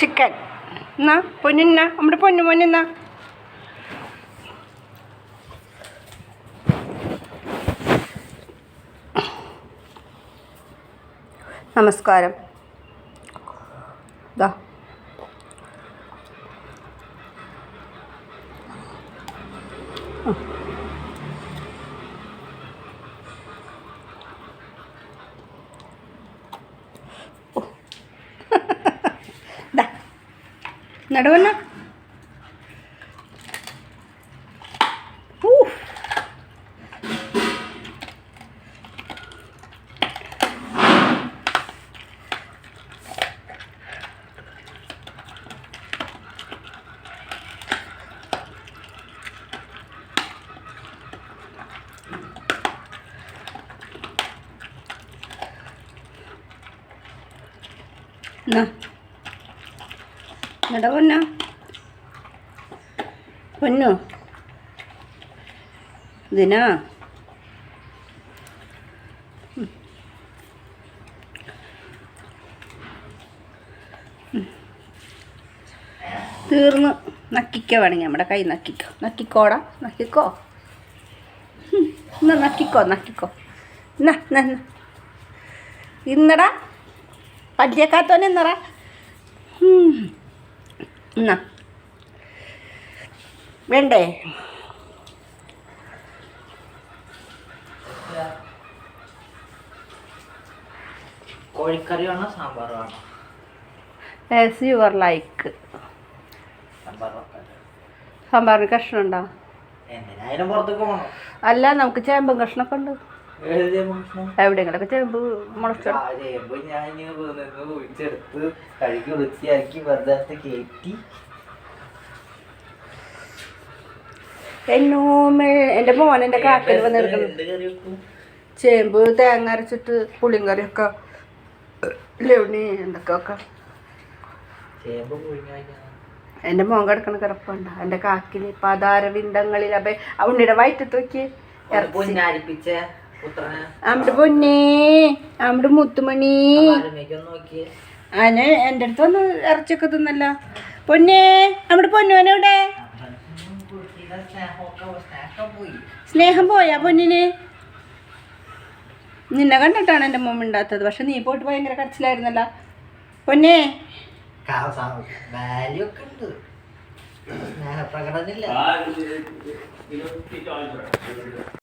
Chicken. എന്നാ പൊന്നിന്ന നമ്മുടെ പൊന്നു പൊന്നിന്ന നമസ്കാരം. ദാ. ദാ നടുവന്ന എന്നാ? നട പൊന്ന. പൊന്നു. ഇതിനാ. തീർന്ന് നക്കിക്കോ വേണമെങ്കിൽ നമ്മുടെ കൈ നക്കിക്കോ. നക്കിക്കോടാ. നക്കിക്കോ. എന്നാ നക്കിക്കോ നക്കിക്കോ. എന്നാ. ഇന്നടാ. പല്ലിയക്കാത്തോനെ എന്നറ എന്നാ. വേണ്ടേ? കോഴിക്കറി വേണോ സാമ്പാർ വേണോ? ആസ് യുവർ ലൈക്ക് സാമ്പാറിന് കഷ്ണം ഉണ്ടോ എന്തിനായാലും പുറത്തേക്ക് പോകണം അല്ല നമുക്ക് ചേമ്പും കഷ്ണമൊക്കെ ഉണ്ട്. എവിടെയെങ്കിലൊക്കെ ചേമ്പ് മുളച്ചിടും ചെയ്യുമ്പോ ഞാൻ ഇങ്ങനെ നിന്ന് ഒഴിച്ചെടുത്ത് കഴുകി വൃത്തിയാക്കി വെറുതെ കയറ്റി എന്നോമേ എന്റെ മോൻ എന്റെ കാക്കൽ വന്ന് എടുക്കണം എന്ത് കറി വെക്കും? ചേമ്പ് തേങ്ങ അരച്ചിട്ട് പുളിയും കറിയൊക്കെ ലവണി എന്തൊക്കെയൊക്കെ എന്റെ മോൻ കിടക്കണ കിടപ്പുണ്ട. എന്റെ കാക്കിൽ പതാരവിന്ദങ്ങളിൽ അപ്പൊ ഉണ്ണിയുടെ വയറ്റത്ത് നോക്കി ഇറച്ചി. അമ്മയുടെ പൊന്നേ അമ്മയുടെ മുത്തുമണി നോക്കിയേ എന്റെ അടുത്ത് വന്ന് ഇറച്ചിയൊക്കെ തിന്നല്ല പൊന്നേ നമ്മുടെ പൊന്നുവനെവിടെ സ്നേഹമൊക്കെ സ്നേഹം പോയി സ്നേഹം പോയാ പൊന്നിന് നിന്നെ കണ്ടിട്ടാണ് എന്റെ മുമ്പ് ഉണ്ടാത്തത് പക്ഷെ നീ പോയിട്ട് ഭയങ്കര കരച്ചിലായിരുന്നല്ല പൊന്നേ വാല്യൂ ഒക്കെ ഉണ്ട് സ്നേഹപ്രകടനില്ല